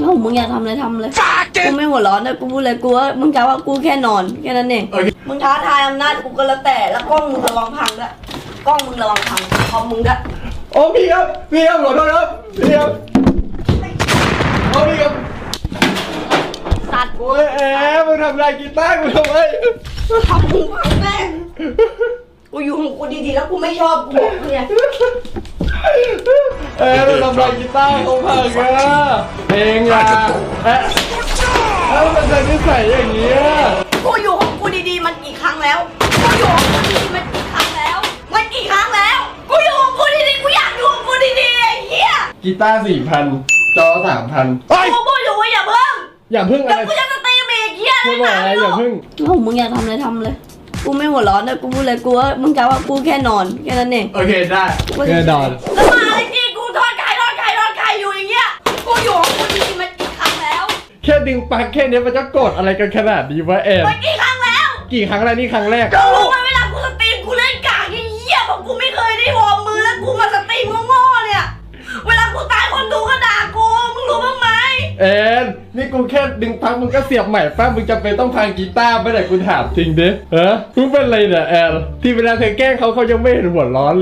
โอ้มึงอยากทำอะไรทำเลย กูไม่หัวร้อนนะกูพูดเลยกูว่ามึงจะว่ากูแค่นอนแค่นั้นเองโอเคมึงท้าทายอำนาจกูก็แล้วแต่ แล้วกล้องมึงระวังพังด้วยกล้องมึงระวังพังคอมมึงด้วยโอ้พี่ครับ พี่ครับขอโทษครับพี่ครับโอ้พี่ครับตัดโอ้ยแอบมึงทำลายกีตาร์กูทำไมทำมึงพังแม่งกูอยู่ของกูดีๆแล้วกูไม่ชอบกูบอกมึงเนี่ย แอบมึงทำลายกีตาร์เขาพังอะเองอะแอบแล้วมันจะนิสัยอย่างเงี้ยกูอยู่ของกูดีๆมันกี่ครั้งแล้ว กูอยู่ของกูดีๆมันกี่ครั้งแล้ว มันกี่ครั้งแล้ว กูอยู่ของกูดีๆกูอยากอยู่ของกูดีๆไอ้เหี้ยกีตาร์สี่พันจอสามพันเฮ้ยกูพูดอยู่ว่าอย่าเพิ่งอย่าเพึ่งอะเดี๋ยวไรกูจะสตรีมอีกเหี้ยไม่บอกอะไรอย่าเพึ่งโอ้มึงอยากทำอะไรทำเลย กูไม่หัวร้อนนะกูพูดเลยกูว่ามึงจะว่ากูแค่นอนแค่นั้นเองโอเคได้แน่นอน แล้วม แล้วแค่ดึงปลั๊กแค่เนี้ยมันจะโกรธอะไรกันขนาดนี้วะแอนมันกี่ครั้งแล้วกี่ครั้งแล้วนี่ครั้งแรก กูรู้ไหมเวลากูสตรีมกูเล่นกากเหี้ยๆเพราะกูไม่เคยได้วอร์มมือแล้วกูมาสตรีมโง่ๆเนี่ย เวลากูตายคนดูก็ด่ากูมึงรู้บ้างไหมแอนนี่กูแค่ดึงปลั๊กมึงก็เสียบใหม่ป้ามึงจะเป็นต้องพังกีตาร์ไม่ได้กูถามจริงดิเออมึงเป็นไรเนี่ยแอนที่เวลาเธอแกล้งเขาเขายังไม่เห็นหัวร้อน